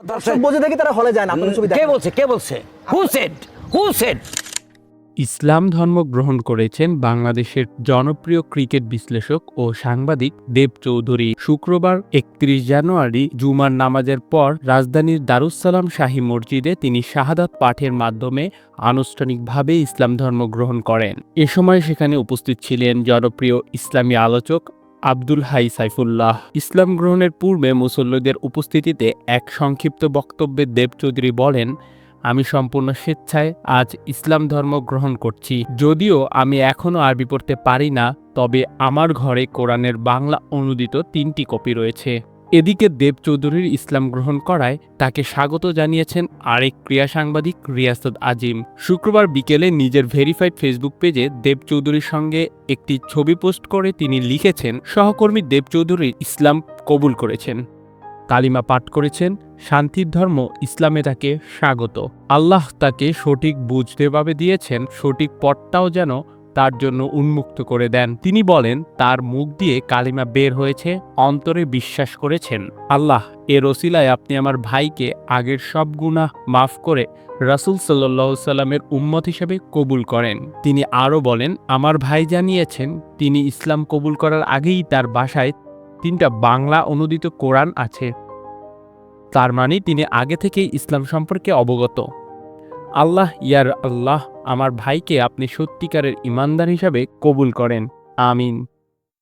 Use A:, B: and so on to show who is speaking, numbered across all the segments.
A: দর্শক বোঝে দেখি তারা হলে যায় না আপনাদের ছবি
B: কে বলছে কে বলছে? হু সেড হু সেড
C: ইসলাম ধর্ম গ্রহণ করেছেন বাংলাদেশের জনপ্রিয় ক্রিকেট বিশ্লেষক ও সাংবাদিক দেব চৌধুরী। শুক্রবার একত্রিশ জানুয়ারি জুমার নামাজের পর রাজধানীর দারুসালাম শাহী মসজিদে তিনি শাহাদাত পাঠের মাধ্যমে আনুষ্ঠানিকভাবে ইসলাম ধর্ম গ্রহণ করেন। এ সময় সেখানে উপস্থিত ছিলেন জনপ্রিয় ইসলামী আলোচক আব্দুল হাই সাইফুল্লাহ। ইসলাম গ্রহণের পূর্বে মুসল্লিদের উপস্থিতিতে এক সংক্ষিপ্ত বক্তব্যে দেব চৌধুরী বলেন, আমি সম্পূর্ণ স্বেচ্ছায় আজ ইসলাম ধর্ম গ্রহণ করছি। যদিও আমি এখনও আরবি পড়তে পারি না, তবে আমার ঘরে কোরআনের বাংলা অনুদিত তিনটি কপি রয়েছে। এদিকে দেব চৌধুরীর ইসলাম গ্রহণ করায় তাকে স্বাগত জানিয়েছেন আরেক ক্রিয়া সাংবাদিক রিয়াসত আজিম। শুক্রবার বিকেলে নিজের ভেরিফাইড ফেসবুক পেজে দেব চৌধুরীর সঙ্গে একটি ছবি পোস্ট করে তিনি লিখেছেন, সহকর্মী দেব চৌধুরী ইসলাম কবুল করেছেন। কালিমা পাঠ করেছেন, শান্তির ধর্ম, ইসলামে তাকে স্বাগত। আল্লাহ তাকে সঠিক বুঝতে ভাবে দিয়েছেন, সঠিক পথটাও যেন তার জন্য উন্মুক্ত করে দেন। তিনি বলেন, তার মুখ দিয়ে কালিমা বের হয়েছে, অন্তরে বিশ্বাস করেছেন। আল্লাহ, এ রসিলায় আপনি আমার ভাইকে আগের সব গুনাহ মাফ করে রাসুল সাল্লাহ সাল্লামের উম্মত হিসেবে কবুল করেন। তিনি আরও বলেন, আমার ভাই জানিয়েছেন, তিনি ইসলাম কবুল করার আগেই তার বাসায় তিনটা বাংলা অনুদিত কোরআন আছে। তার মানে তিনি আগে থেকেই ইসলাম সম্পর্কে অবগত। আল্লাহ ইয়ার আল্লাহ, আমার ভাইকে আপনি সত্যিকারের ইমানদার হিসাবে কবুল করেন। আমিন।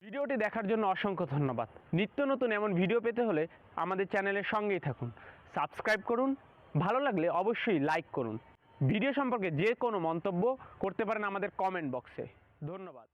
D: ভিডিওটি দেখার জন্য অসংখ্য ধন্যবাদ। নিত্য নতুন এমন ভিডিও পেতে হলে আমাদের চ্যানেলের সঙ্গেই থাকুন। সাবস্ক্রাইব করুন, ভালো লাগলে অবশ্যই লাইক করুন। ভিডিও সম্পর্কে যে কোনো মন্তব্য করতে পারেন আমাদের কমেন্ট বক্সে। ধন্যবাদ।